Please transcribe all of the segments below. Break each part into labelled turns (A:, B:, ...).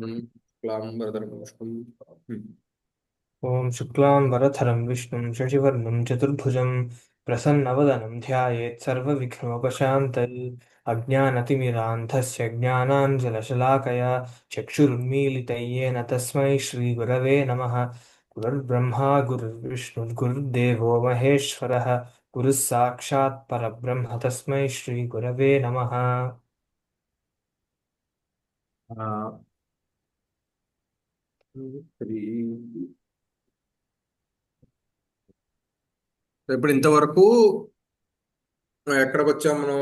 A: ओम भरतरं विष्णुं
B: ॐ शुक्लां वरथरं विष्णुं शशिवर्णं चतुर्भुजं प्रसन्नवदनं ध्यायेत् सर्वविघ्नोपशान्तये अज्ञानतिमिरान्धस्य ज्ञानाञ्जलशलाकया चक्षुरुन्मीलितयेन तस्मै श्रीगुरवे नमः। गुरुर्ब्रह्मा गुरुर्विष्णुर्गुरुर्देवो महेश्वरः गुरुः साक्षात् परब्रह्म
A: ఇప్పుడు ఇంతవరకు ఎక్కడికి వచ్చాం మనం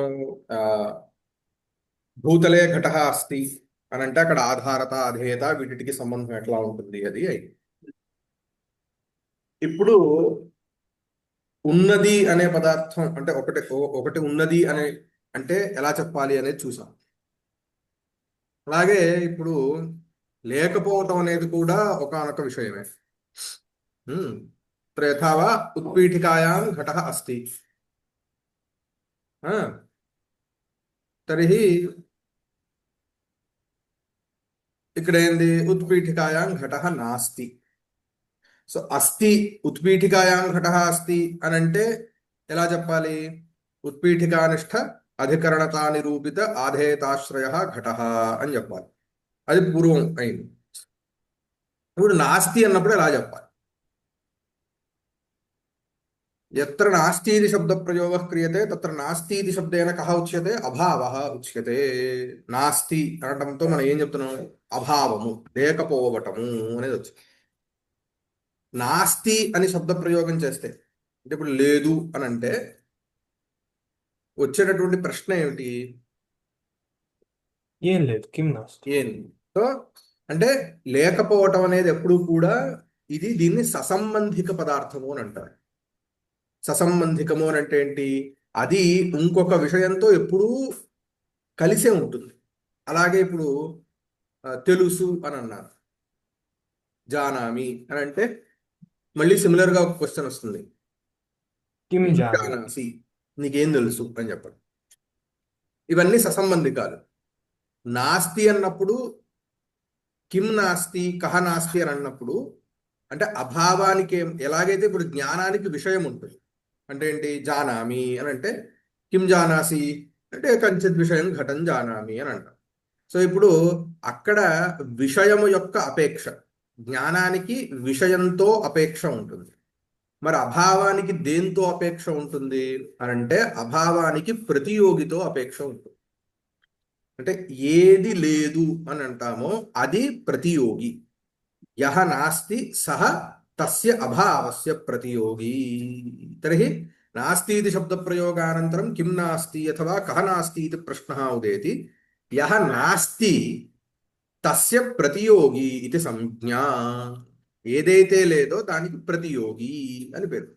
A: భూతలే ఘట అస్తి అని అంటే అక్కడ ఆధారత అధేయత వీటికి సంబంధం ఎట్లా ఉంటుంది అది? అయింది ఇప్పుడు ఉన్నది అనే పదార్థం అంటే ఒకటి ఒకటి ఉన్నది అనే అంటే ఎలా చెప్పాలి అనేది చూసాం. అలాగే ఇప్పుడు లేకపోవటం అనేది కూడా ఒకనొక విషయమే. ఉమ్. యథావా ఉత్పీఠికాయాం ఘట అస్తి. తర్హి ఇక్కడేంది? ఉత్పీఠికాయాం ఘట నాస్తి. సో అస్థి ఉత్పీఠికాయాం ఘట అస్తి అని అంటే ఎలా చెప్పాలి? ఉత్పీఠికానిష్ట అధికరణతా నిరూపిత ఆధేయతాశ్రయ ఘట అని చెప్పాలి. అది పూర్వం అయింది. ఇప్పుడు నాస్తి అన్నప్పుడు ఎలా చెప్పాలి. ఎత్ర నాస్తి ఇది శబ్ద ప్రయోగ క్రియతే తత్ర నాస్తి ఇది శబ్దేన కహ ఉచ్యతే అభావ ఉచ్యతే. నాస్తి అనడంతో మనం ఏం చెప్తున్నాం? అభావము లేకపోవటము అనేది వచ్చింది. నాస్తి అని శబ్ద ప్రయోగం చేస్తే అంటే ఇప్పుడు లేదు అని అంటే వచ్చేటటువంటి ప్రశ్న ఏమిటి?
B: ఏం లేదు కిం నాస్తి.
A: ఏంది సో అంటే లేకపోవటం అనేది ఎప్పుడూ కూడా ఇది దీన్ని ససంబంధిక పదార్థము అని అంటారు. ససంబంధికము అని అంటే ఏంటి? అది ఇంకొక విషయంతో ఎప్పుడూ కలిసే ఉంటుంది. అలాగే ఇప్పుడు తెలుసు అని అన్నారు. జానామి అని అంటే మళ్ళీ సిమిలర్గా ఒక క్వశ్చన్ వస్తుంది. జానాసి నీకేం తెలుసు అని చెప్పండి. ఇవన్నీ ససంబంధికాలు. నాస్తి అన్నప్పుడు కిం నాస్తి కహ నాస్తి అని అన్నప్పుడు అంటే అభావానికి ఎలాగైతే ఇప్పుడు జ్ఞానానికి విషయం ఉంటుంది. అంటే ఏంటి? జానామి అని అంటే కిం జానాసి? అంటే కంచిత్ విషయం ఘటం జానామి అని అంటాం సో ఇప్పుడు అక్కడ విషయము యొక్క అపేక్ష జ్ఞానానికి విషయంతో అపేక్ష ఉంటుంది. మరి అభావానికి దేంతో అపేక్ష ఉంటుంది? అని అంటే అభావానికి ప్రతియోగితో అపేక్ష ఉంటుంది. అంటే ఏది లేదు అని అంటామో అది ప్రతియోగి. యహ నాస్తి సహ తస్య అభావస్య ప్రతియోగి. తర్హి నాస్తి ఇది శబ్దప్రయోగానంతరం కిం నాస్తి అథవా కహ నాస్తి ఇది ప్రశ్న ఉదేతి. యహ నాస్తి తస్య ప్రతియోగి ఇది సంజ్ఞా. ఏదైతే లేదో దానికి ప్రతియోగి అని పేరు.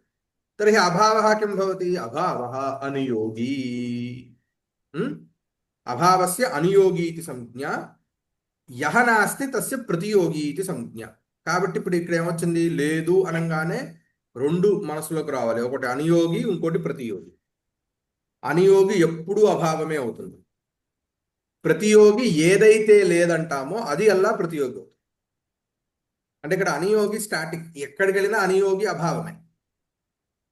A: తర్హి అభావ కిం భవతి? అభావ అనుయోగి. ఉమ్? అభావస్య అనుయోగి ఇది సంజ్ఞ యహ నాస్తి తస్య ప్రతియోగి ఇది సంజ్ఞ. కాబట్టి ఇప్పుడు ఇక్కడ ఏమొచ్చింది? లేదు అనగానే రెండు మనసులోకి రావాలి. ఒకటి అనుయోగి ఇంకోటి ప్రతియోగి. అనుయోగి ఎప్పుడూ అభావమే అవుతుంది. ప్రతియోగి ఏదైతే లేదంటామో అది అల్లా ప్రతియోగి అవుతుంది. అంటే ఇక్కడ అనుయోగి స్టాటిక్ ఎక్కడికి వెళ్ళినా అనుయోగి అభావమే.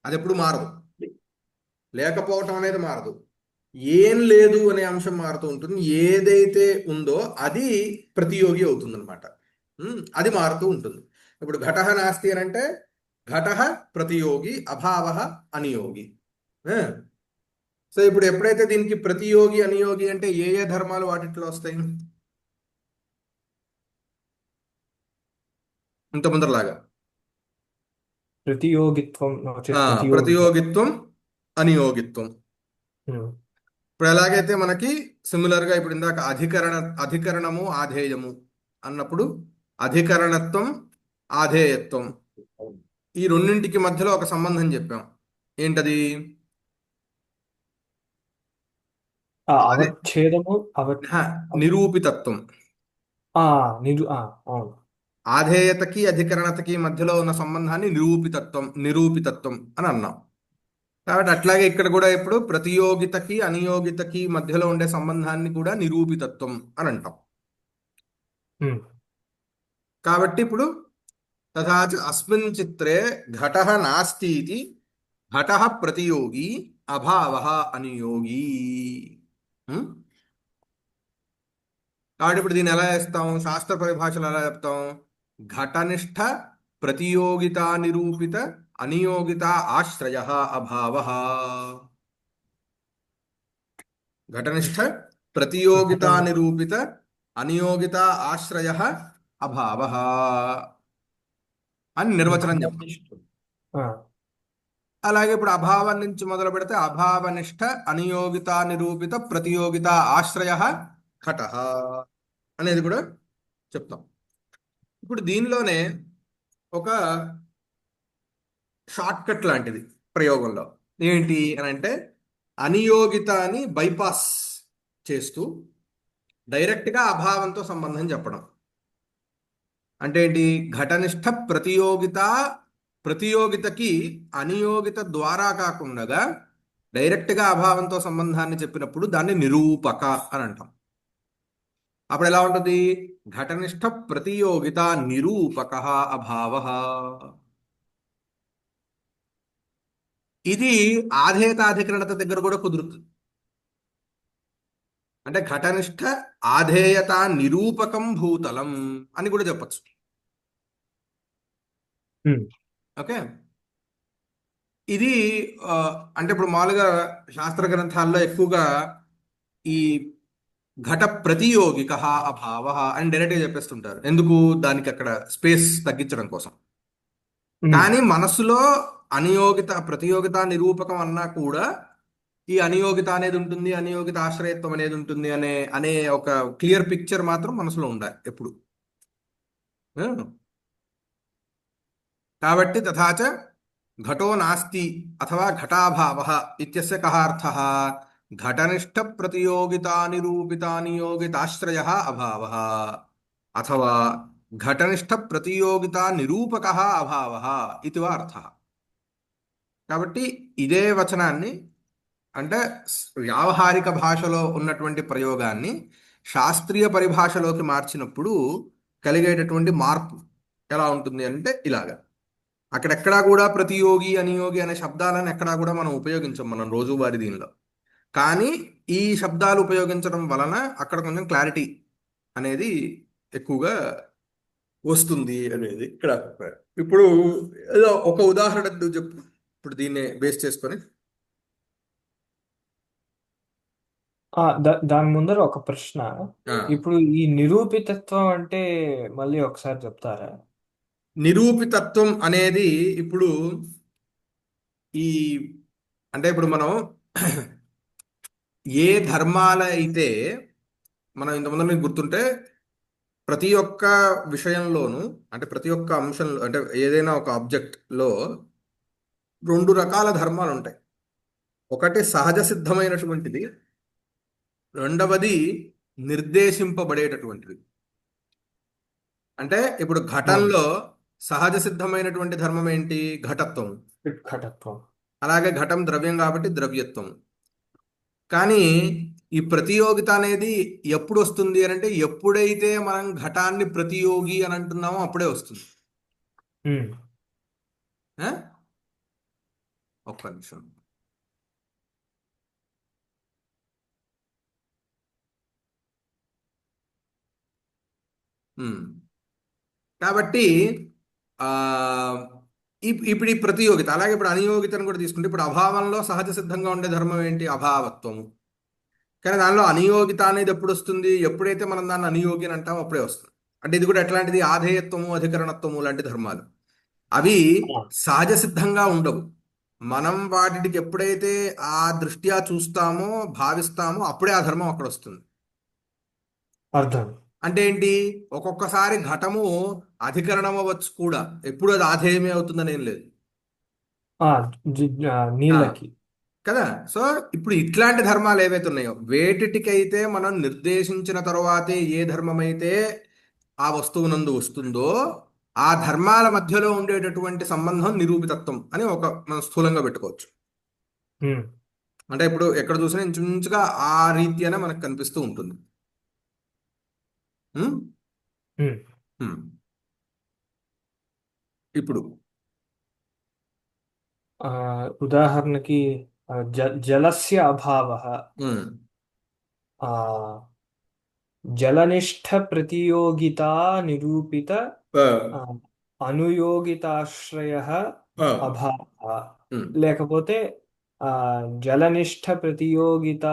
A: అది ఎప్పుడు మారదు. లేకపోవటం అనేది మారదు. ఏం లేదు అనే అంశం మారుతూ ఉంటుంది. ఏదైతే ఉందో అది ప్రతియోగి అవుతుంది అనమాట అది మారుతూ ఉంటుంది. ఇప్పుడు ఘట నాస్తి అని అంటే ఘట ప్రతియోగి అభావ అనియోగి? సో ఇప్పుడు ఎప్పుడైతే దీనికి ప్రతియోగి అనియోగి అంటే ఏ ఏ ధర్మాలు వాటిట్లో వస్తాయి? ఇంత ముందరలాగా.
B: ప్రతియోగిత్వం
A: ప్రతియోగిత్వం అనియోగిత్వం. ఇప్పుడు ఎలాగైతే మనకి సిమిలర్గా ఇప్పుడు ఇందాక అధికరణ అధికరణము ఆధేయము అన్నప్పుడు అధికరణత్వం ఆధేయత్వం ఈ రెండింటికి మధ్యలో ఒక సంబంధం చెప్పాం. ఏంటది? హ, నిరూపితత్వం. ఆధేయతకి అధికరణతకి మధ్యలో ఉన్న సంబంధాన్ని నిరూపితత్వం నిరూపితత్వం అని అన్నాం. కాబట్టి అట్లాగే ఇక్కడ కూడా ఇప్పుడు ప్రతియోగితకి అనియోగితకి మధ్యలో ఉండే సంబంధాన్ని కూడా నిరూపితత్వం అని అంటాం. కాబట్టి ఇప్పుడు తథా అస్మిన్ చిత్రే ఘటః నాస్తి ఇది ఘటః ప్రతియోగి అభావः అనియోగి? కాబట్టి ఇప్పుడు దీన్ని ఎలా చేస్తాం శాస్త్ర పరిభాషలో ఎలా చెప్తాం ఘటనిష్ట ప్రతియోగితా నిరూపిత అనియోగిత ఆశ్రయ అభావ. ఘటనిష్ట ప్రతియోగితా నిరూపిత అనియోగిత ఆశ్రయ అభావ. అని నిర్వచనం
B: ఆ,
A: అలాగే ఇప్పుడు అభావం నుంచి మొదలు పెడితే అభావనిష్ట అనియోగిత నిరూపిత ప్రతియోగిత ఆశ్రయ ఘట అనేది కూడా చెప్తాం. ఇప్పుడు దీనిలోనే ఒక షార్ట్ కట్ లాంటిది ప్రయోగంలో. ఏంటి అని అంటే అనియోగితాన్ని బైపాస్ చేస్తూ డైరెక్ట్గా అభావంతో సంబంధం చెప్పడం. అంటే ఏంటి? ఘటనిష్ట ప్రతియోగిత ప్రతియోగితకి అనియోగిత ద్వారా కాకుండా డైరెక్ట్గా అభావంతో సంబంధాన్ని చెప్పినప్పుడు దాన్ని నిరూపక అని అంటాం. అప్పుడు ఎలా ఉంటుంది? ఘటనిష్ట ప్రతియోగిత నిరూపక అభావ. ఇది ఆధేయతాధికరణత దగ్గర కూడా కుదురుతుంది. అంటే ఘటనిష్ట ఆధేయత నిరూపకం భూతలం అని కూడా చెప్పచ్చు. ఓకే? ఇది అంటే ఇప్పుడు మామూలుగా శాస్త్ర గ్రంథాల్లో ఎక్కువగా ఈ ఘట ప్రతియోగిక అభావ అని డైరెక్ట్గా చెప్పేస్తుంటారు. ఎందుకు? దానికి అక్కడ స్పేస్ తగ్గించడం కోసం. కానీ మనసులో అనియోగిత ప్రతియోగిత నిరూపకం అన్నా కూడా ఈ అనియోగిత అనేది ఉంటుంది అనియోగిత ఆశ్రయత్వం అనేది ఉంటుంది అనే అనే ఒక క్లియర్ పిక్చర్ మాత్రం మనసులో ఉండాలి ఎప్పుడు. ఆ? కాబట్టి తథాచ ఘటో నాస్తి అథవా ఘటాభావ ఇత్యస్య కः అర్థः. ఘటనిష్ట ప్రతియోగితా నిరూపితా నియోగితాశ్రయ అభావ. అథవా ఘటనిష్ట ప్రతియోగితా నిరూపక అభావ ఇది వా అర్థः. కాబట్టి ఇదే వచనాన్ని అంటే వ్యావహారిక భాషలో ఉన్నటువంటి ప్రయోగాన్ని శాస్త్రీయ పరిభాషలోకి మార్చినప్పుడు కలిగేటటువంటి మార్పు ఎలా ఉంటుంది అంటే ఇలాగా. అక్కడెక్కడా కూడా ప్రతియోగి అనియోగి అనే శబ్దాలను ఎక్కడా కూడా మనం ఉపయోగించం మనం రోజువారి దీనిలో. కానీ ఈ శబ్దాలు ఉపయోగించడం వలన అక్కడ కొంచెం క్లారిటీ అనేది ఎక్కువగా వస్తుంది అనేది ఇక్కడ ఇప్పుడు ఏదో ఒక ఉదాహరణ చెప్పు. ఇప్పుడు దీన్ని బేస్ చేసుకొని?
B: ఆ, దా- దాని ముందర ఒక ప్రశ్న.
A: ఆ,
B: ఇప్పుడు ఈ నిరూపితత్వం అంటే మళ్ళీ ఒకసారి చెప్తారా?
A: నిరూపితత్వం అనేది ఇప్పుడు ఈ అంటే ఇప్పుడు మనం ఏ ధర్మాల అయితే మనం ఇంతకుముందు మీకు గుర్తుంటే ప్రతి ఒక్క విషయంలోనూ అంటే ప్రతి ఒక్క అంశంలో అంటే ఏదైనా ఒక ఆబ్జెక్ట్లో రెండు రకాల ధర్మాలు ఉంటాయి ఒకటి సహజ సిద్ధమైనటువంటిది రెండవది నిర్దేశింపబడేటటువంటిది. అంటే ఇప్పుడు ఘటంలో సహజ సిద్ధమైనటువంటి ధర్మం ఏంటి ఘటత్వం.
B: ఘటత్వం.
A: అలాగే ఘటం ద్రవ్యం కాబట్టి ద్రవ్యత్వం. కానీ ఈ ప్రతియోగిత అనేది ఎప్పుడు వస్తుంది అని అంటే ఎప్పుడైతే మనం ఘటాన్ని ప్రతియోగి అని అంటున్నామో అప్పుడే వస్తుంది? ఒక్క నిమిషం. కాబట్టి ఇప్పుడు ఈ ప్రతియోగిత అలాగే ఇప్పుడు అనియోగితను కూడా తీసుకుంటే ఇప్పుడు అభావంలో సహజ సిద్ధంగా ఉండే ధర్మం ఏంటి? అభావత్వము. కానీ దానిలో అనియోగిత అనేది ఎప్పుడు వస్తుంది ఎప్పుడైతే మనం దాన్ని అనియోగి అని అంటామో అప్పుడే వస్తుంది. అంటే ఇది కూడా ఎట్లాంటిది? ఆధేయత్వము అధికరణత్వము లాంటి ధర్మాలు. అవి సహజ సిద్ధంగా ఉండవు. మనం వాటికి ఎప్పుడైతే ఆ దృష్ట్యా చూస్తామో భావిస్తామో అప్పుడే ఆ ధర్మం అక్కడ వస్తుంది.
B: అర్థం.
A: అంటే ఏంటి? ఒక్కొక్కసారి ఘటము అధికరణం అవ్వచ్చు కూడా. ఎప్పుడు అది ఆధేయమే అవుతుందని ఏం లేదు.
B: నీళ్ళకి.
A: కదా? సో ఇప్పుడు ఇట్లాంటి ధర్మాలు ఏవైతే ఉన్నాయో వేటికైతే మనం నిర్దేశించిన తరువాతే ఏ ధర్మమైతే ఆ వస్తువునందు వస్తుందో ఆ ధర్మాల మధ్యలో ఉండేటటువంటి సంబంధం నిరూపితత్వం అని ఒక మనం స్థూలంగా పెట్టుకోవచ్చు. అంటే ఇప్పుడు ఎక్కడ చూసినా ఇంచుమించుగా ఆ రీత్యానే మనకు కనిపిస్తూ ఉంటుంది. ఇప్పుడు.
B: ఆ, ఉదాహరణకి జలస్య అభావः. జలనిష్ట ప్రతియోగితా నిరూపిత
A: ఆ,
B: అనుయోగితాశ్రయ
A: ఆ,
B: అభావः.
A: ఉమ్,
B: లేకపోతే ఆ, జలనిష్ట ప్రతియోగిత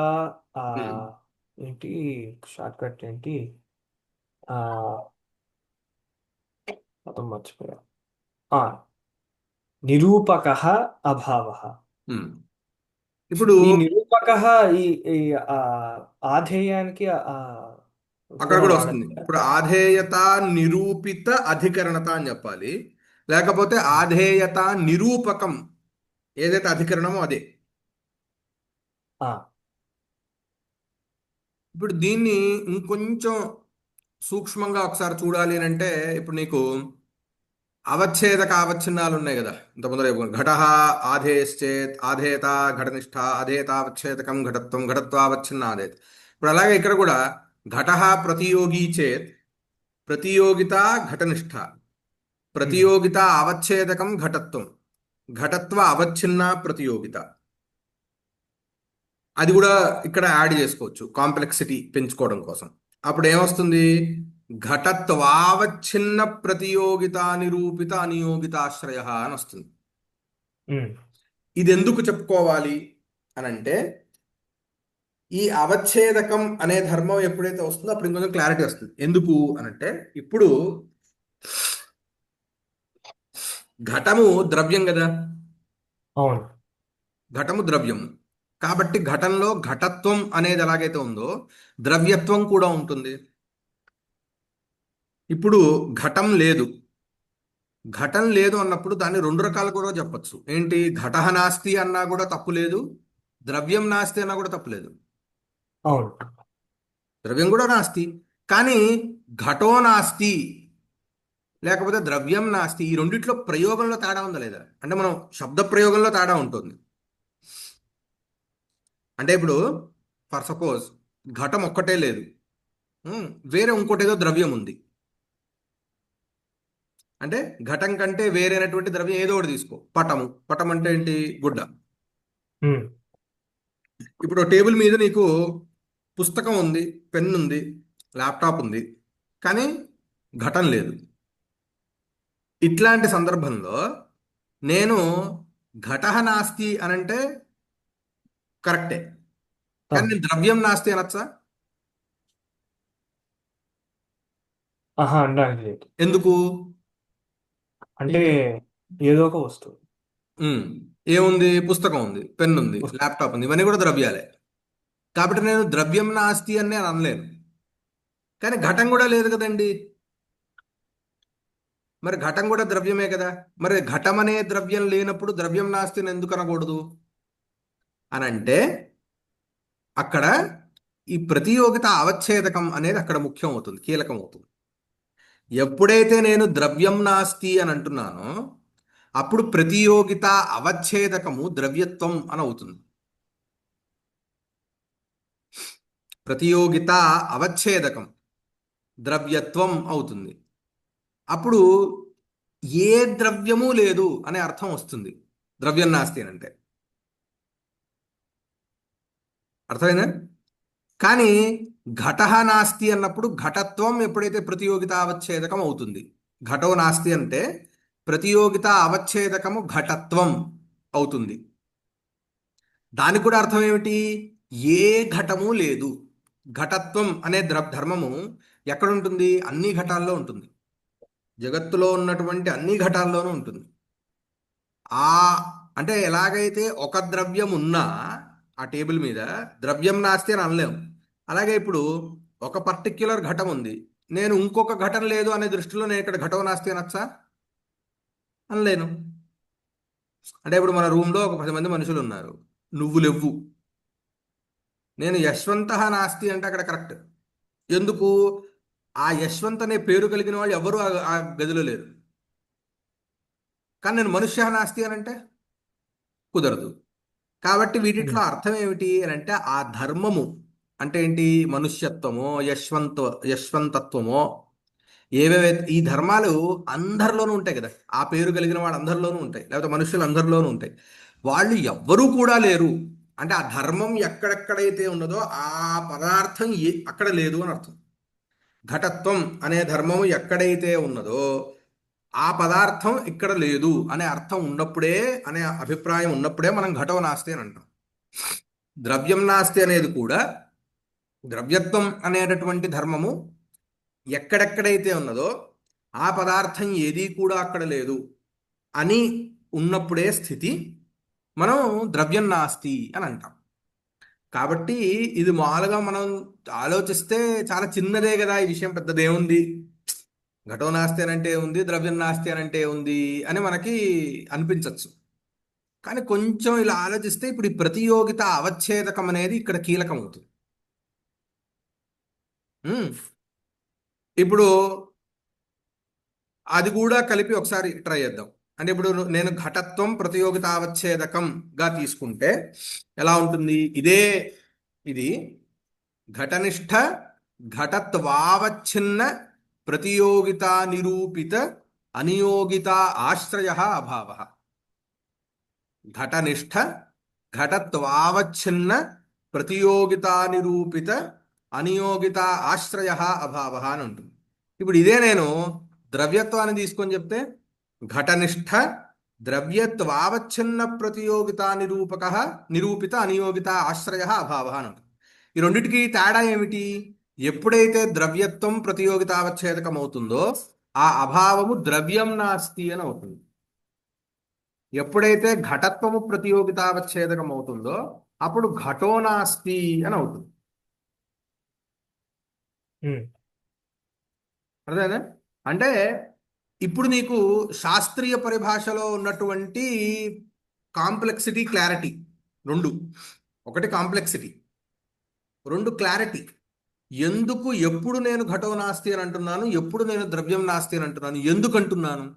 B: ఆ,
A: ఉమ్,
B: ఏంటి షార్ట్ కట్ ఏంటి? ఆ, పదం మర్చిపోయా. ఆ, నిరూపకः అభావः.
A: ఉమ్. ఇప్పుడు
B: ఈ నిరూపకः ఈ ఈ ఆ, ఆధేయానికి ఆ
A: అక్కడ
B: కూడా
A: వస్తుంది. ఇప్పుడు ఆధేయత నిరూపిత అధికరణత అని చెప్పాలి. లేకపోతే ఆధేయత నిరూపకం ఏదైతే అధికరణమో అదే. ఇప్పుడు దీన్ని ఇంకొంచెం సూక్ష్మంగా ఒకసారి చూడాలి అని అంటే ఇప్పుడు నీకు అవచ్ఛేదక అవచ్ఛిన్నాలు ఉన్నాయి కదా. ఇంతకుముందర ఘట ఆధేయశ్చేత్ ఆధేయత ఘటనిష్ట ఆధేయతావచ్ఛేదకం ఘటత్వం ఘటత్వావచ్ఛిన్న ఆధేయత ఇప్పుడు అలాగే ఇక్కడ కూడా ఘట ప్రతియోగి చేత్ ప్రతియోగిత ఘటనిష్ట ప్రతియోగిత అవచ్ఛేదకం ఘటత్వం ఘటత్వ అవచ్ఛిన్న ప్రతియోగిత. అది కూడా ఇక్కడ యాడ్ చేసుకోవచ్చు కాంప్లెక్సిటీ పెంచుకోవడం కోసం. అప్పుడు ఏమొస్తుంది? ఘటత్వావచ్ఛిన్న ప్రతియోగిత నిరూపిత అనియోగితాశ్రయ అని వస్తుంది. ఇది ఎందుకు చెప్పుకోవాలి అని అంటే ఈ అవచ్ఛేదకం అనే ధర్మం ఎప్పుడైతే వస్తుందో అప్పుడు ఇంకొంచెం క్లారిటీ వస్తుంది. ఎందుకు అని అంటే ఇప్పుడు ఘటము ద్రవ్యం కదా?
B: అవును.
A: ఘటము ద్రవ్యం కాబట్టి ఘటంలో ఘటత్వం అనేది ఎలాగైతే ఉందో ద్రవ్యత్వం కూడా ఉంటుంది. ఇప్పుడు ఘటం లేదు. ఘటం లేదు అన్నప్పుడు దాన్ని రెండు రకాలు కూడా చెప్పొచ్చు. ఏంటి? ఘటహ నాస్తి అన్నా కూడా తప్పు లేదు. ద్రవ్యం నాస్తి అన్నా కూడా తప్పు లేదు.
B: అవును.
A: ద్రవ్యం కూడా నాస్తి. కానీ ఘటో నాస్తి లేకపోతే ద్రవ్యం నాస్తి ఈ రెండిట్లో ప్రయోగంలో తేడా ఉందా లేదా? అంటే మనం శబ్ద ప్రయోగంలో తేడా ఉంటుంది. అంటే ఇప్పుడు ఫర్ సపోజ్ ఘటం ఒక్కటే లేదు. వేరే ఇంకోటి ఏదో ద్రవ్యం ఉంది. అంటే ఘటం కంటే వేరైనటువంటి ద్రవ్యం ఏదో ఒకటి తీసుకో. పటము. పటం అంటే ఏంటి? గుడ్డ. ఇప్పుడు టేబుల్ మీద నీకు పుస్తకం ఉంది పెన్ ఉంది ల్యాప్టాప్ ఉంది కానీ ఘటం లేదు. ఇట్లాంటి సందర్భంలో నేను ఘటహ నాస్తి అనంటే కరెక్టే. కానీ ద్రవ్యం నాస్తి అనొచ్చా? ఎందుకు?
B: అంటే ఏదో ఒక వస్తువు.
A: ఏముంది? పుస్తకం ఉంది పెన్ ఉంది ల్యాప్టాప్ ఉంది ఇవన్నీ కూడా ద్రవ్యాలే. కాబట్టి నేను ద్రవ్యం నాస్తి అని నేను అనలేను. కానీ ఘటం కూడా లేదు కదండి. మరి ఘటం కూడా ద్రవ్యమే కదా. మరి ఘటం అనే ద్రవ్యం లేనప్పుడు ద్రవ్యం నాస్తిని ఎందుకు అనకూడదు? అని అంటే అక్కడ ఈ ప్రతియోగిత అవచ్ఛేదకం అనేది అక్కడ ముఖ్యం అవుతుంది కీలకం అవుతుంది. ఎప్పుడైతే నేను ద్రవ్యం నాస్తి అని అంటున్నానో అప్పుడు ప్రతియోగిత అవచ్ఛేదకము ద్రవ్యత్వం అని అవుతుంది ప్రతియోగిత అవచ్ఛేదకం ద్రవ్యత్వం అవుతుంది. అప్పుడు ఏ ద్రవ్యము లేదు అనే అర్థం వస్తుంది. ద్రవ్యం నాస్తి అంటే. అర్థమైందా? కానీ ఘట నాస్తి అన్నప్పుడు ఘటత్వం ఎప్పుడైతే ప్రతియోగిత అవచ్ఛేదకం అవుతుంది? ఘటో నాస్తి అంటే ప్రతియోగిత అవచ్ఛేదకము ఘటత్వం అవుతుంది. దానికి కూడా అర్థం ఏమిటి? ఏ ఘటము లేదు. ఘటత్వం అనే ధర్మము ఎక్కడుంటుంది? అన్ని ఘటాల్లో ఉంటుంది. జగత్తులో ఉన్నటువంటి అన్ని ఘటాల్లోనూ ఉంటుంది. ఆ అంటే ఎలాగైతే ఒక ద్రవ్యం ఉన్నా ఆ టేబుల్ మీద ద్రవ్యం నాస్తి అని అనలేము అలాగే ఇప్పుడు ఒక పర్టిక్యులర్ ఘటం ఉంది. నేను ఇంకొక ఘటన లేదు అనే దృష్టిలో నేను ఇక్కడ ఘటం నాస్తి అనొచ్చా? అనలేను. అంటే ఇప్పుడు మన రూమ్లో ఒక పది మంది మనుషులు ఉన్నారు. నువ్వు లెవ్వు నేను యశ్వంత నాస్తి అంటే అక్కడ కరెక్ట్. ఎందుకు? ఆ యశ్వంత్ అనే పేరు కలిగిన వాళ్ళు ఎవరు ఆ గదిలో లేరు. కానీ నేను మనుష్య నాస్తి అని అంటే కుదరదు. కాబట్టి వీటిట్లో అర్థం ఏమిటి అని అంటే ఆ ధర్మము అంటే ఏంటి? మనుష్యత్వమో యశ్వంత యశ్వంతత్వమో ఏవేవైతే ఈ ధర్మాలు అందరిలోనూ ఉంటాయి కదా. ఆ పేరు కలిగిన వాడు అందరిలోనూ ఉంటాయి. లేకపోతే మనుషులు అందరిలోనూ ఉంటాయి. వాళ్ళు ఎవ్వరూ కూడా లేరు. అంటే ఆ ధర్మం ఎక్కడెక్కడైతే ఉన్నదో ఆ పదార్థం ఏ అక్కడ లేదు అని అర్థం. ఘటత్వం అనే ధర్మం ఎక్కడైతే ఉన్నదో ఆ పదార్థం ఇక్కడ లేదు అనే అర్థం ఉన్నప్పుడే అనే అభిప్రాయం ఉన్నప్పుడే మనం ఘటం నాస్తి అని అంటాం. ద్రవ్యం నాస్తి అనేది కూడా ద్రవ్యత్వం అనేటటువంటి ధర్మము ఎక్కడెక్కడైతే ఉన్నదో ఆ పదార్థం ఏదీ కూడా అక్కడ లేదు అని ఉన్నప్పుడే స్థితి మనం ద్రవ్యం నాస్తి అని అంటాం. కాబట్టి ఇది మామూలుగా మనం ఆలోచిస్తే చాలా చిన్నదే కదా ఈ విషయం పెద్దదేముంది ఘటో నాస్తి అని అంటే ఉంది ద్రవ్యం నాస్తి అని అంటే ఉంది అని మనకి అనిపించవచ్చు కానీ కొంచెం ఇలా ఆలోచిస్తే ఇప్పుడు ఈ ప్రతియోగిత అవచ్ఛేదకం అనేది ఇక్కడ కీలకం అవుతుంది. ఇప్పుడు అది కూడా కలిపి ఒకసారి ట్రై చేద్దాం. అంటే ఇప్పుడు నేను ఘటత్వం ప్రతియోగితావచ్ఛేదకంగా తీసుకుంటే ఎలా ఉంటుంది? ఇదే ఇది ఘటనిష్ట ఘటత్వావచ్ఛిన్న ప్రతియోగిత నిరూపిత అనియోగిత ఆశ్రయ అభావ. ఘటనిష్ట ఘటత్వావచ్ఛిన్న ప్రతియోగిత నిరూపిత అనియోగిత ఆశ్రయ అభావ అని ఉంటుంది. ఇప్పుడు ఇదే నేను ద్రవ్యత్వాన్ని తీసుకొని చెప్తే ఘటనిష్ట ద్రవ్యత్వావచ్ఛిన్న ప్రతియోగిత నిరూపక నిరూపిత అనియోగిత ఆశ్రయ అభావ అని ఈ రెండిటికి తేడా ఏమిటి? ఎప్పుడైతే ద్రవ్యత్వం ప్రతియోగితావచ్ఛేదకం అవుతుందో ఆ అభావము ద్రవ్యం నాస్తి అని అవుతుంది. ఎప్పుడైతే ఘటత్వము ప్రతియోగితావచ్ఛేదకం అవుతుందో అప్పుడు ఘటో నాస్తి అని అవుతుంది. అర్థమైందా? అంటే ఇప్పుడు నీకు శాస్త్రీయ పరిభాషలో ఉన్నటువంటి కాంప్లెక్సిటీ క్లారిటీ రెండు. ఒకటి కాంప్లెక్సిటీ. రెండు క్లారిటీ. ఎందుకు ఎప్పుడు నేను ఘటం నాస్తి అని అంటున్నాను? ఎప్పుడు నేను ద్రవ్యం నాస్తి అని అంటున్నాను? ఎందుకు అంటున్నాను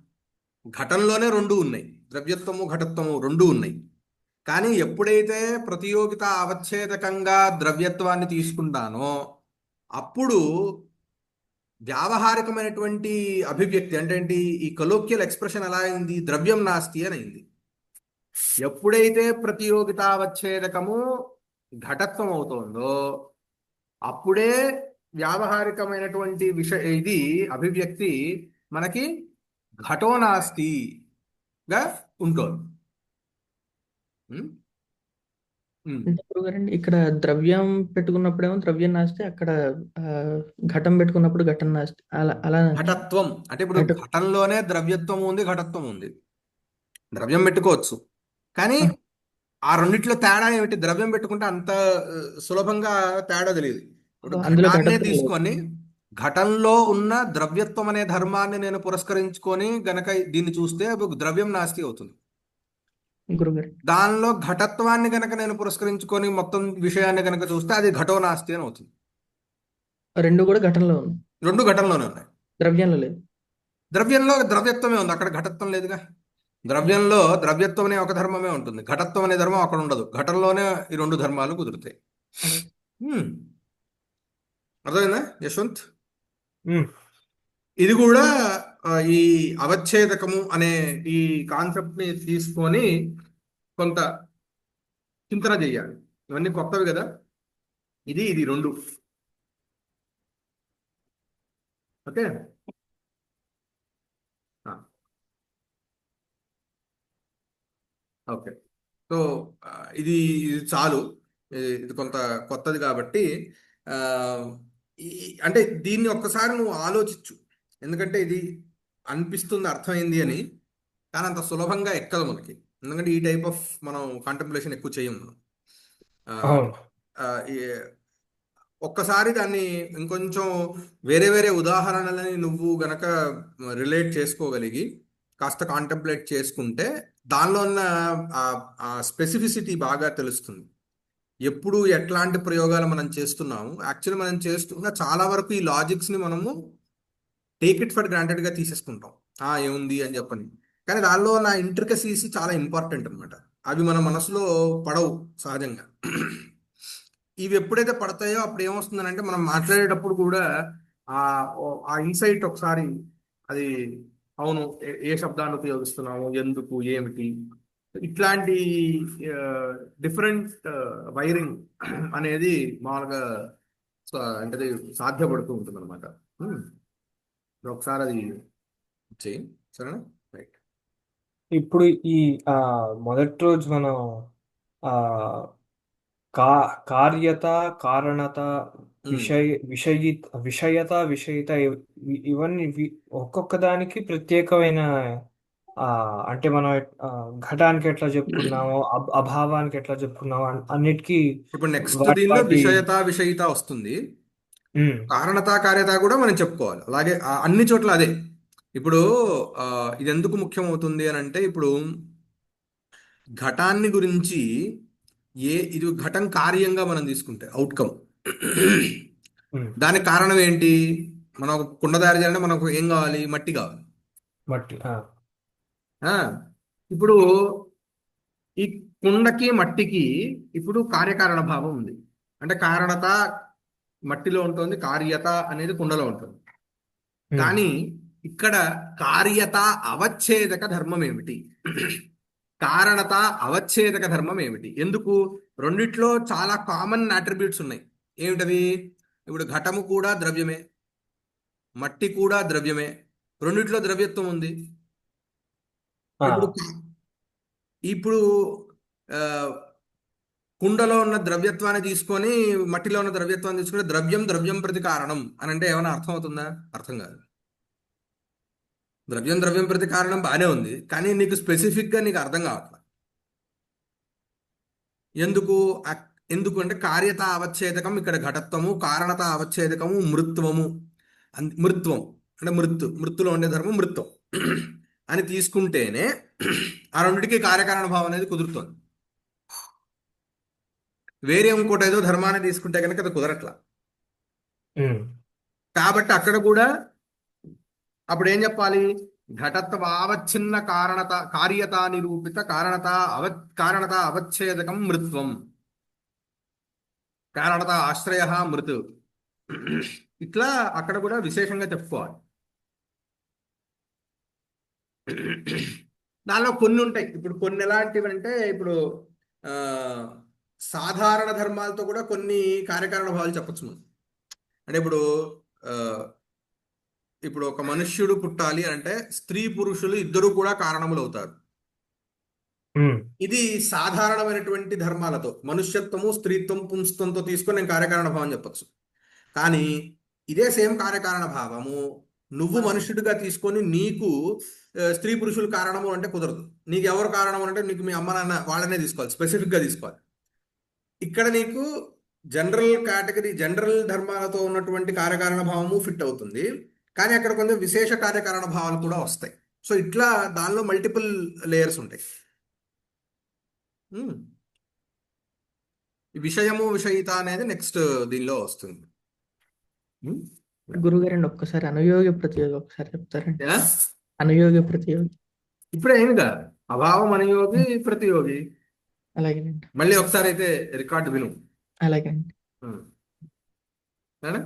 A: ఘటంలోనే రెండు ఉన్నాయి. ద్రవ్యత్వము ఘటత్వము రెండు ఉన్నాయి. కానీ ఎప్పుడైతే ప్రతియోగిత అవచ్ఛేదకంగా ద్రవ్యత్వాన్ని తీసుకుంటానో అప్పుడు వ్యావహారికమైనటువంటి అభివ్యక్తి అంటే ఈ కలోక్యల్ ఎక్స్ప్రెషన్ ఎలా అయింది? ద్రవ్యం నాస్తి అని అయింది. ఎప్పుడైతే ప్రతియోగితావచ్ఛేదకము ఘటత్వం అవుతోందో అప్పుడే వ్యావహారికమైనటువంటి విషయ ఇది అభివ్యక్తి మనకి ఘటో నాస్తిగా ఉంటుంది
C: అంటే గురుగారండి ఇక్కడ ద్రవ్యం పెట్టుకున్నప్పుడేమో ద్రవ్యం నాస్తి అక్కడ ఆ, ఘటం పెట్టుకున్నప్పుడు ఘటం నాస్తి. అలా అలా
A: ఘటత్వం. అంటే ఇప్పుడు
C: ఘట-
A: ఘటంలోనే ద్రవ్యత్వం ఉంది ఘటత్వం ఉంది. ద్రవ్యం పెట్టుకోవచ్చు. కానీ ఆ. రెండిట్లో తేడా ఏమిటి? ద్రవ్యం పెట్టుకుంటే అంత ఆ, సులభంగా తేడా తెలియదు. ఇప్పుడు
C: అందులో
A: ఘటాన్నే
C: ఘటత్వం లేదు.
A: తీసుకొని ఘటంలో ఉన్న ద్రవ్యత్వం అనే ధర్మాన్ని నేను పురస్కరించుకొని గనక దీన్ని చూస్తే ద్రవ్యం నాస్తి అవుతుంది. దానిలో ఘటత్వాన్ని గనక నేను పురస్కరించుకొని మొత్తం విషయాన్ని గనక చూస్తే అది ఘటో నాస్తి అని అవుతుంది.
C: రెండు కూడా ఘటనలో ఉంది
A: రెండు ఘటనలోనే ఉన్నాయి.
C: ద్రవ్యంలో లేదు.
A: ద్రవ్యంలో ద్రవ్యత్వమే ఉంది. అక్కడ ఘటత్వం లేదుగా. ద్రవ్యంలో ద్రవ్యత్వం అనే ఒక ధర్మమే ఉంటుంది. ఘటత్వం అనే ధర్మం అక్కడ ఉండదు. ఘటంలోనే ఈ రెండు ధర్మాలు కుదురుతాయి. హ్మ్. అర్థమైందా? యశ్వంత్? ఇది కూడా ఈ అవచ్ఛేదకము అనే ఈ కాన్సెప్ట్ని తీసుకొని కొంత చింతన చేయాలి. ఇవన్నీ కొత్తవి కదా? ఇది ఇది రెండు. ఓకే? ఓకే. సో ఇది ఇది చాలు. ఇది కొంత కొత్తది కాబట్టి అంటే దీన్ని ఒక్కసారి నువ్వు ఆలోచించు. ఎందుకంటే ఇది అనిపిస్తుంది అర్థమైంది అని. కానీ అంత సులభంగా ఎక్కదు మనకి. ఎందుకంటే ఈ టైప్ ఆఫ్ మనం కాంటెంప్లేషన్ ఎక్కువ చేయం మనం. ఒక్కసారి దాన్ని ఇంకొంచెం వేరే వేరే ఉదాహరణలని నువ్వు గనక రిలేట్ చేసుకోగలిగి కాస్త కాంటెంప్లేట్ చేసుకుంటే దానిలో ఉన్న ఆ స్పెసిఫిసిటీ బాగా తెలుస్తుంది. ఎప్పుడు ఎట్లాంటి ప్రయోగాలు మనం చేస్తున్నాము. యాక్చువల్లీ మనం చేస్తున్న చాలా వరకు ఈ లాజిక్స్ని మనము టేక్ ఇట్ ఫర్ గ్రాంటెడ్గా తీసేసుకుంటాం. ఆ ఏముంది అని చెప్పని. కానీ దానిలో నా ఇంట్రికసీస్ చాలా ఇంపార్టెంట్ అన్నమాట. అవి మన మనసులో పడవు సహజంగా. ఇవి ఎప్పుడైతే పడతాయో అప్పుడు ఏమొస్తుందనంటే మనం మాట్లాడేటప్పుడు కూడా ఆ ఆ ఇన్సైట్ ఒకసారి అది అవును ఏ ఏ శబ్దాన్ని ఉపయోగిస్తున్నాము ఎందుకు ఏమిటి? ఇట్లాంటి డిఫరెంట్ వైరింగ్ అనేది మామూలుగా అంటే సాధ్యపడుతూ ఉంటుంది అనమాట ఒకసారి అది సరేనా? రైట్
B: ఇప్పుడు ఈ ఆ మొదటి రోజు మనం ఆ కా కార్యత కారణత విషయ విషయి విషయత విషయిత ఇవ్- ఇవన్నీ ఇవి- ఒక్కొక్క దానికి ప్రత్యేకమైన ఆ అంటే మనం ఆ, ఘటానికి ఎట్లా చెప్పుకున్నామో అభ- అభావానికి ఎట్లా చెప్పుకున్నామో అన్- అన్నిటికీ
A: ఇప్పుడు నెక్స్ట్
B: వాటి
A: దీనిలో
B: వాటి
A: విషయత విషయిత వస్తుంది. కారణత కార్యత కూడా మనం చెప్పుకోవాలి. అలాగే అన్ని చోట్ల అదే. ఇప్పుడు ఇది ఎందుకు ముఖ్యమవుతుంది అని అంటే ఇప్పుడు ఘటాన్ని గురించి ఏ ఇది ఘటం కార్యంగా మనం తీసుకుంటే అవుట్కమ్ దానికి కారణం ఏంటి? మనం ఒక కుండ తయారు చేయాలంటే మనకు ఏం కావాలి? మట్టి కావాలి.
B: మట్టి
A: ఇప్పుడు ఈ కుండకి మట్టికి ఇప్పుడు కార్యకారణ భావం ఉంది. అంటే కారణత మట్టిలో ఉంటుంది కార్యత అనేది కుండలో ఉంటుంది. కానీ ఇక్కడ కార్యత అవచ్ఛేదక ధర్మం ఏమిటి? కారణత అవచ్ఛేదక ధర్మం ఏమిటి? ఎందుకు? రెండిట్లో చాలా కామన్ అట్రిబ్యూట్స్ ఉన్నాయి. ఏమిటవి ఇప్పుడు ఘటము కూడా ద్రవ్యమే. మట్టి కూడా ద్రవ్యమే. రెండిట్లో ద్రవ్యత్వం ఉంది. ఇప్పుడు ఇప్పుడు ఆ, కుండలో ఉన్న ద్రవ్యత్వాన్ని తీసుకొని మట్టిలో ఉన్న ద్రవ్యత్వాన్ని తీసుకుంటే ద్రవ్యం ద్రవ్యం ప్రతి కారణం అని అంటే ఏమైనా అర్థం అవుతుందా? అర్థం కాదు. ద్రవ్యం ద్రవ్యం ప్రతి కారణం బాగానే ఉంది కానీ నీకు స్పెసిఫిక్గా నీకు అర్థం కావట్లేదు ఎందుకు? అక్- ఎందుకు అంటే కార్యత అవచ్ఛేదకం ఇక్కడ ఘటత్వము కారణత అవచ్ఛేదకము మృత్వము. అన్- మృత్వం అంటే మృత్తు మృత్తులో ఉండే ధర్మం మృత్వం. అని తీసుకుంటేనే ఆ రెండిటికి కార్యకారణ భావం అనేది కుదురుతుంది. వేరే ఇంకోటి ఏదో ధర్మాన్ని తీసుకుంటే కనుక అది కుదరట్లా. కాబట్టి అక్కడ కూడా అప్పుడు ఏం చెప్పాలి? ఘటత్వ ఆవచ్ఛిన్న కారణత కార్యత నిరూపిత కారణత అవ కారణత అవచ్ఛేదకం మృత్వం. కారణత ఆశ్రయ మృతు. ఇట్లా అక్కడ కూడా విశేషంగా చెప్పుకోవాలి. దానిలో కొన్ని ఉంటాయి. ఇప్పుడు కొన్ని ఎలాంటివి అంటే ఇప్పుడు ఆ సాధారణ ధర్మాలతో కూడా కొన్ని కార్యకారణ భావాలు చెప్పచ్చు మనం. అంటే ఇప్పుడు ఆ, ఇప్పుడు ఒక మనుష్యుడు పుట్టాలి అంటే స్త్రీ పురుషులు ఇద్దరు కూడా కారణములు అవుతారు. ఇది సాధారణమైనటువంటి ధర్మాలతో మనుష్యత్వము స్త్రీత్వం పుంస్త్వంతో తీసుకొని నేను కార్యకారణ భావం చెప్పొచ్చు. కానీ ఇదే సేమ్ కార్యకారణ భావము నువ్వు మనుష్యుడిగా తీసుకొని నీకు స్త్రీ పురుషులు కారణము అంటే కుదరదు. నీకు ఎవరు కారణం అంటే నీకు మీ అమ్మ నాన్న వాళ్ళనే తీసుకోవాలి స్పెసిఫిక్గా తీసుకోవాలి. ఇక్కడ నీకు జనరల్ కేటగిరీ జనరల్ ధర్మాలతో ఉన్నటువంటి కార్యకారణ భావము ఫిట్ అవుతుంది. కానీ అక్కడ కొంచెం విశేష కార్యకారణ భావాలు కూడా వస్తాయి. సో ఇట్లా దానిలో మల్టిపుల్ లేయర్స్ ఉంటాయి. ఈ విషయము విషయిత అనేది నెక్స్ట్ దీనిలో వస్తుంది. ఉమ్.
C: గురుగారండి ఒక్కసారి అనుయోగి ప్రతియోగి ఒకసారి చెప్తారండి? అనుయోగి ప్రతియోగి.
A: ఇప్పుడే ఏమిగా అభావం అనుయోగి ప్రతియోగి.
C: అలాగేనండి.
A: మళ్ళీ ఒకసారి అయితే రికార్డు విను. ఉమ్. సరేనా